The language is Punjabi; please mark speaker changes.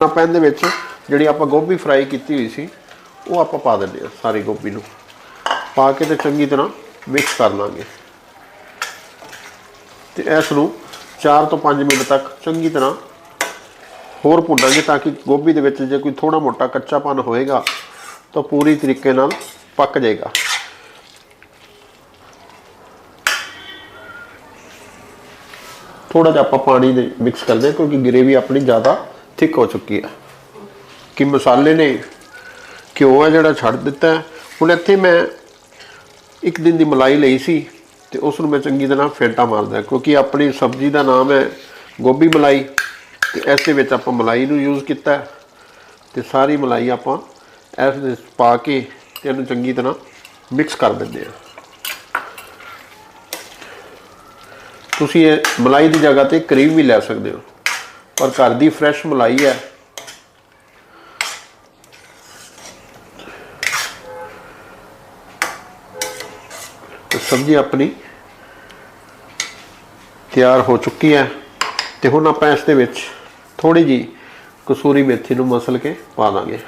Speaker 1: ਨਾ ਪੈਨ ਦੇ ਵਿੱਚ ਜਿਹੜੀ ਆਪਾਂ ਗੋਭੀ ਫਰਾਈ ਕੀਤੀ ਹੋਈ ਸੀ, ਉਹ ਆਪਾਂ ਪਾ ਦਿੰਦੇ ਆ ਸਾਰੀ ਗੋਭੀ ਨੂੰ। ਪਾ ਕੇ ਤੇ ਚੰਗੀ ਤਰ੍ਹਾਂ ਮਿਕਸ ਕਰ ਲਾਂਗੇ। ਤੇ ਇਸ ਨੂੰ 4 ਤੋਂ 5 ਮਿੰਟ ਤੱਕ ਚੰਗੀ ਤਰ੍ਹਾਂ ਹੋਰ ਭੁੰਨਾਂਗੇ ਤਾਂ ਕਿ ਗੋਭੀ ਦੇ ਵਿੱਚ ਜੇ ਕੋਈ ਥੋੜਾ ਮੋਟਾ ਕੱਚਾਪਨ ਹੋਏਗਾ, ਤਾਂ ਪੂਰੀ ਤਰੀਕੇ ਨਾਲ ਪੱਕ ਜਾਏਗਾ। ਥੋੜਾ ਜਿਹਾ ਆਪਾਂ ਪਾਣੀ ਦੇ ਮਿਕਸ ਕਰਦੇ ਹਾਂ, ਕਿਉਂਕਿ ਗ੍ਰੇਵੀ ਆਪਣੀ ਜ਼ਿਆਦਾ ਥਿਕ ਹੋ ਚੁੱਕੀ ਹੈ। ਕਿ ਮਸਾਲੇ ਨੇ ਘਿਓ ਹੈ ਜਿਹੜਾ ਛੱਡ ਦਿੱਤਾ ਹੁਣ ਇੱਥੇ ਮੈਂ ਇੱਕ ਦਿਨ ਦੀ ਮਲਾਈ ਲਈ ਸੀ ਤੇ ਉਸ ਨੂੰ ਮੈਂ ਚੰਗੀ ਤਰ੍ਹਾਂ ਫੇਟਾ ਮਾਰਦਾ, ਕਿਉਂਕਿ ਆਪਣੀ ਸਬਜ਼ੀ ਦਾ ਨਾਮ ਹੈ ਗੋਭੀ ਮਲਾਈ ਤੇ ਇਸ ਦੇ ਵਿੱਚ ਆਪਾਂ ਮਲਾਈ ਨੂੰ ਯੂਜ਼ ਕੀਤਾ ਹੈ ਤੇ ਸਾਰੀ ਮਲਾਈ ਆਪਾਂ ਇਸ ਦੇ ਪਾ ਕੇ ਤੇ ਇਹਨੂੰ ਚੰਗੀ ਤਰ੍ਹਾਂ ਮਿਕਸ ਕਰ ਦਿੰਦੇ ਹਾਂ। ਤੁਸੀਂ ਇਹ ਮਲਾਈ ਦੀ ਜਗ੍ਹਾ ਤੇ ਕਰੀਮ ਵੀ ਲੈ ਸਕਦੇ ਹੋ। ਪਰ ਘਰ ਦੀ ਫਰੈਸ਼ ਮਲਾਈ ਹੈ। ਤੇ ਸਬਜ਼ੀ ਆਪਣੀ ਤਿਆਰ ਹੋ ਚੁੱਕੀ ਹੈ। ਤੇ ਹੁਣ ਆਪਾਂ ਇਸ ਦੇ ਵਿੱਚ ਥੋੜੀ ਜੀ ਕਸੂਰੀ ਮੇਥੀ ਨੂੰ ਮਸਲ ਕੇ ਪਾ ਦਾਂਗੇ।